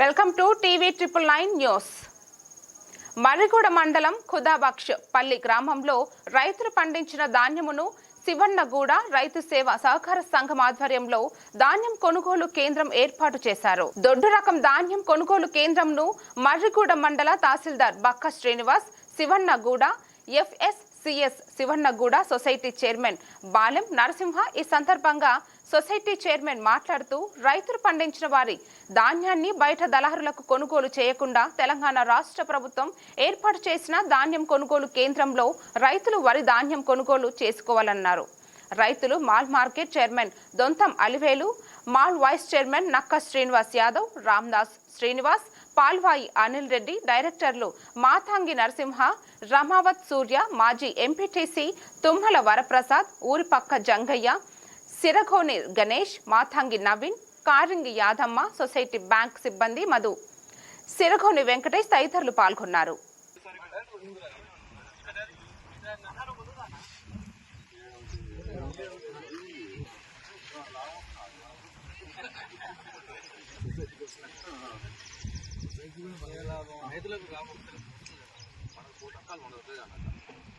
Welcome to TV triple nine news. Marriguda మండలం ఖుదాబక్ష్ పల్లి గ్రామంలో రైతులు పండించిన ధాన్యమును శివన్నగూడ రైతు సేవ సహకార సంఘం ఆధ్వర్యంలో ధాన్యం కొనుగోలు కేంద్రం ఏర్పాటు చేశారు. దొడ్డు రకం ధాన్యం కొనుగోలు కేంద్రంను మర్రిగూడ మండల తహసీల్దార్ Bakka Srinivas Sivannaguda FS CS Sivannaguda society chairman Balem Narasimha ఈ సందర్భంగా సొసైటీ చైర్మన్ మాట్లాడుతూ రైతులు పండించిన వారి ధాన్యాన్ని బయట దళారులకు కొనుగోలు చేయకుండా తెలంగాణ రాష్ట్ర ప్రభుత్వం ఏర్పాటు చేసిన ధాన్యం కొనుగోలు కేంద్రంలో రైతులు వరి ధాన్యం కొనుగోలు చేసుకోవాలన్నారు. రైతులు Mal market chairman Dontham Aliveli Mal vice chairman Nakka Srinivas Yadav Ramdas Srinivas Palvai Anil Reddy డైరెక్టర్లు మాతాంగి నరసింహ రమావత్ సూర్య మాజీ MPTC Tummala Varaprasad Uripakka Jangaiah Siragoni Ganesh Mathangi Naveen Karingi Yadamma society bank సిబ్బంది మధు. సిరగోని వెంకటేష్ తదితరులు పాల్గొన్నారు. రైతులకు మనకు కోటకాలు ఉండదు